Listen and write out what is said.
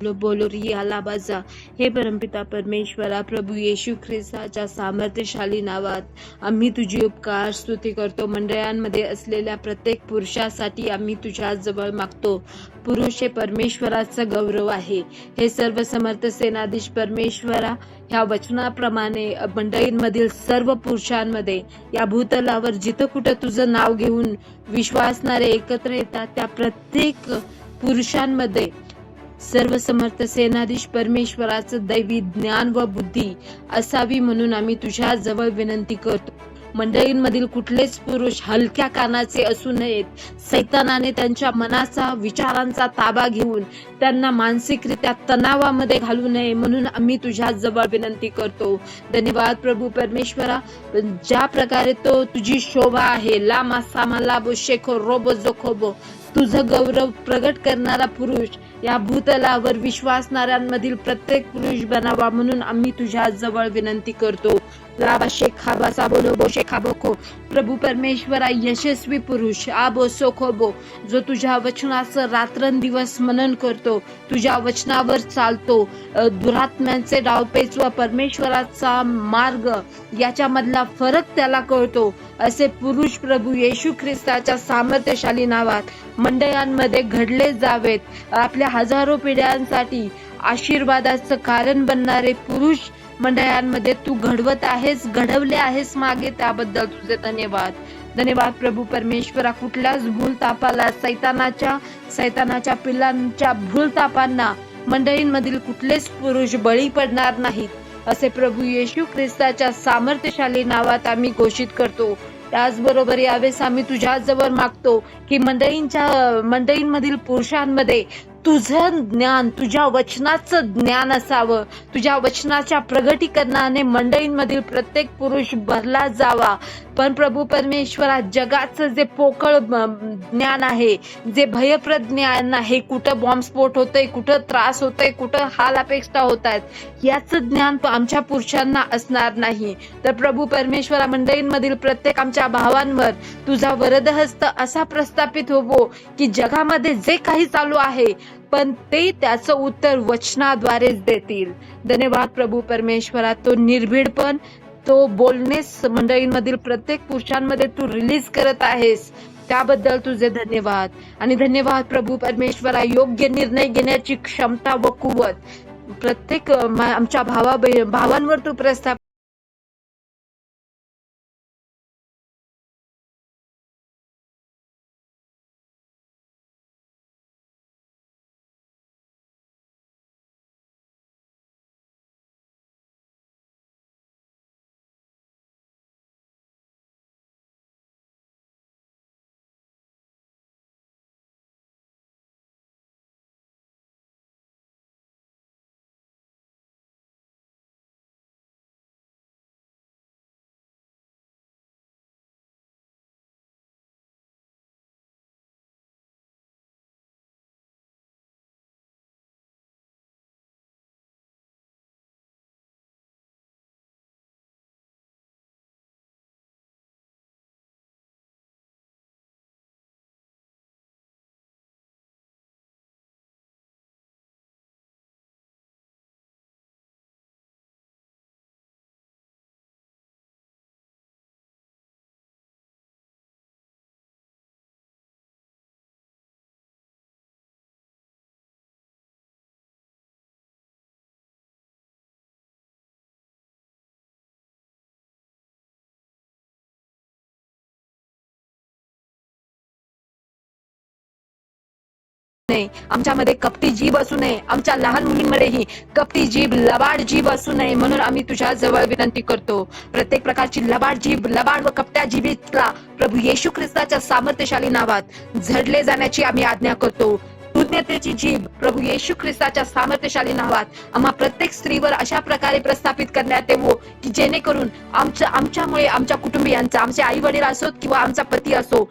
बोलो बोलो आला बाजा हे परमपिता परमेश्वरा प्रभू येशू ख्रिस्ताच्या सामर्थ्यशाली नावात आम्ही तुझी उपकार स्तुती करतो. मंडळांमध्ये असलेल्या प्रत्येक पुरुषासाठी आम्ही तुझ्या जवळ मागतो. पुरुष हे परमेश्वराचा गौरव आहे. हे सर्व समर्थ सेनाधीश परमेश्वरा ह्या वचनाप्रमाणे मंडळींमधील सर्व पुरुषांमध्ये या भूतलावर जिथं कुठं तुझं नाव घेऊन विश्वासणारे एकत्र येतात त्या प्रत्येक पुरुषांमध्ये सर्व समर्थ सेनाधीश परमेश्वराचं दैवी ज्ञान व बुद्धी असावी म्हणून आम्ही तुझ्या जवळ विनंती करतो. मंडळींमधील कुठलेच पुरुष हलक्या कानाचे असू नयेत. सैतानाने त्यांच्या मनाचा विचारांचा ताबा घेऊन त्यांना मानसिकरित्या तणावामध्ये घालू नये म्हणून आम्ही तुझ्या जवळ विनंती करतो. धन्यवाद प्रभू परमेश्वरा. ज्या प्रकारे तो तुझी शोभा आहे. लामा सामा लाबो शेखो रोबो जोखोबो. तुझं गौरव प्रगट करणारा पुरुष या भूतलावर विश्वासणाऱ्यांमधील प्रत्येक पुरुष बनावा म्हणून आम्ही तुझ्या जवळ विनंती करतो. राबा शेखा बसा बोलो बो शेखा बोखो प्रभू परमेश्वरा यशस्वी पुरुष आबो सोखोबो जो तुझ्या वचनाचं रात्रंदिवस मनन करतो तुझ्या वचनावर चालतो दुरात्म्यांचे डावपेच व परमेश्वराचा मार्ग याच्यामधला फरक त्याला कळतो असे पुरुष प्रभू येशू ख्रिस्ताच्या सामर्थ्यशाली नावात मंडळांमध्ये घडले जावेत आपल्या हजारो पिढ्यांसाठी आशीर्वादाचं कारण बनणारे पुरुष मंडळांमध्ये तू घडवत आहेस घडवले आहेस मागे त्याबद्दल तुझे धन्यवाद. धन्यवाद प्रभू परमेश्वरा कुठल्याच भूलतापाला सैतानाच्या सैतानाच्या पिल्लांच्या भूलतापांना मंडळींमधील कुठलेच पुरुष बळी पडणार नाहीत. असे प्रभू येशू ख्रिस्ताच्या सामर्थ्यशाली नावात आम्ही घोषित करतो. त्याचबरोबर यावेळेस आम्ही तुझ्याजवळ मागतो की मंडळींच्या मंडळींमधील पुरुषांमध्ये तुझं ज्ञान तुझ्या वचनाचं ज्ञान असावं. तुझ्या वचनाच्या प्रगटीकरणाने मंडळींमधील प्रत्येक पुरुष भरला जावा. पण प्रभू परमेश्वरा जगाचं जे पोकळ ज्ञान आहे जे भयप्रद ज्ञान आहे कुठं बॉम्बस्फोट होतोय कुठं त्रास होतोय कुठं हाल अपेक्षा होत आहेत याचं ज्ञान आमच्या पुरुषांना असणार नाही. तर प्रभू परमेश्वरा मंडळींमधील प्रत्येक आमच्या भावांवर तुझा वरदहस्त असा प्रस्थापित होवो की जगामध्ये जे काही चालू आहे पण ते त्याचं उत्तर वचनाद्वारेच देतील. धन्यवाद प्रभू परमेश्वरा तो निर्भीडपण तो बोलणेच मंडळींमधील प्रत्येक पुरुषांमध्ये तू रिलीज करत आहेस. त्याबद्दल तुझे धन्यवाद. आणि धन्यवाद प्रभू परमेश्वरा योग्य निर्णय घेण्याची क्षमता व कुवत. प्रत्येक आमच्या भावा भावांवर तू प्रस्थाप नये. आमच्यामध्ये कपटी जीभ असू नये. आमच्या लहान मुलींमध्येही कपटी जीभ लबाड जीभ असू नये म्हणून आम्ही तुझ्या जवळ विनंती करतो. प्रत्येक प्रकारची लबाड जीभ लबाड व कपट्या जीभीतला प्रभू येशू ख्रिस्ताच्या सामर्थ्यशाली नावात झडले जाण्याची आम्ही आज्ञा करतो. कृतज्ञतेची जीभ प्रभू येशू ख्रिस्ताच्या सामर्थ्यशाली नावात आम्हा प्रत्येक स्त्रीवर अशा प्रकारे प्रस्थापित करण्यात येवो की जेणेकरून आमच्या आमच्यामुळे आमच्या कुटुंबियांचा आमचे आई वडील असोत किंवा आमचा पती असो